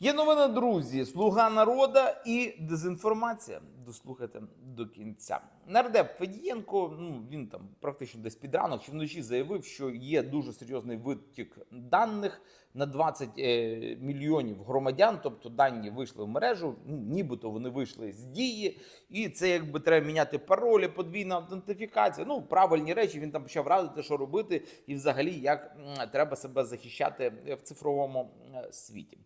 Є новина, друзі, слуга народа і дезінформація. Дослухайте до кінця. Нардеп Федієнко, ну він там практично десь під ранок чи вночі заявив, що є дуже серйозний витік даних на 20 е, мільйонів громадян. Тобто дані вийшли в мережу, ну, нібито вони вийшли з дії, і це якби треба міняти паролі, подвійна аутентифікація. Ну правильні речі. Він там почав радити, що робити, і взагалі як треба себе захищати в цифровому е, світі.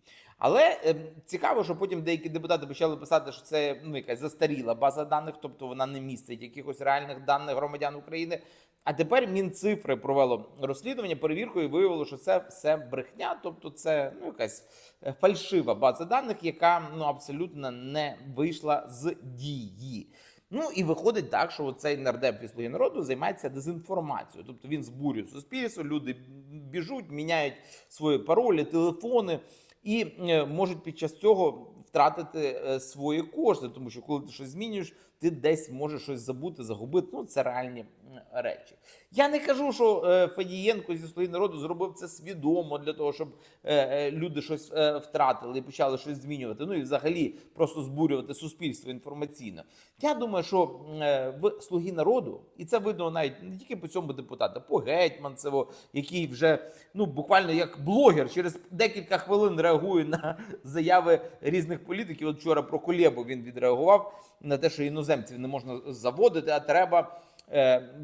Але е, цікаво, що потім деякі депутати почали писати, що це ну якась застаріла база даних, тобто вона не містить якихось реальних даних громадян України. А тепер Мінцифри провело розслідування, перевірку і виявило, що це все брехня, тобто це ну якась е, фальшива база даних, яка ну абсолютно не вийшла з дії. Ну і виходить так, що цей нардеп від «Слуги народу займається дезінформацією. Тобто він збурює суспільство, люди біжуть, міняють свої паролі, телефони і е, можуть під час цього втратити е, свої кошти, тому що коли ти щось змінюєш, ти десь можеш щось забути, загубити. Ну це реальні речі. Я не кажу, що е, Федієнко зі своїм народу зробив це свідомо для того, щоб е, е, люди щось втратили і почали щось змінювати. Ну і взагалі просто збурювати суспільство інформаційно. Я думаю, що в слуги народу, і це видно навіть не тільки по цьому депутату, по Гетьманцеву, який вже ну буквально як блогер через декілька хвилин реагує на заяви різних політиків. От вчора про Кулєбу він відреагував на те, що іноземців не можна заводити, а треба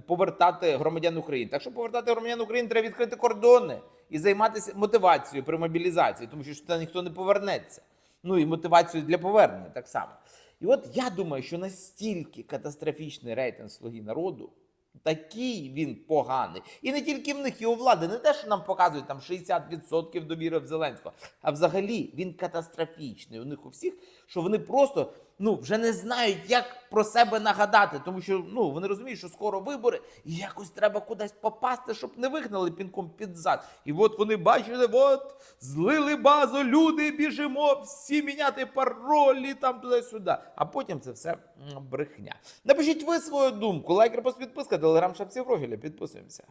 повертати громадян України. Так що повертати громадян України треба відкрити кордони і займатися мотивацією при мобілізації, тому що сюди ніхто не повернеться. Ну і мотивацію для повернення так само. І от я думаю, що настільки катастрофічний рейтинг слуги народу. Такий він поганий. І не тільки в них, і у влади. Не те, що нам показують там 60% довіри в Зеленського, а взагалі він катастрофічний. У них у всіх, що вони просто ну, вже не знають, як про себе нагадати, тому що ну, вони розуміють, що скоро вибори, і якось треба кудись попасти, щоб не вигнали пінком під зад. І от вони бачили, от злили базу, люди біжимо, всі міняти паролі там туди-сюди. А потім це все брехня. Напишіть ви свою думку, лайк, репост, підписка, телеграм, шапці профіля. Підписуємося.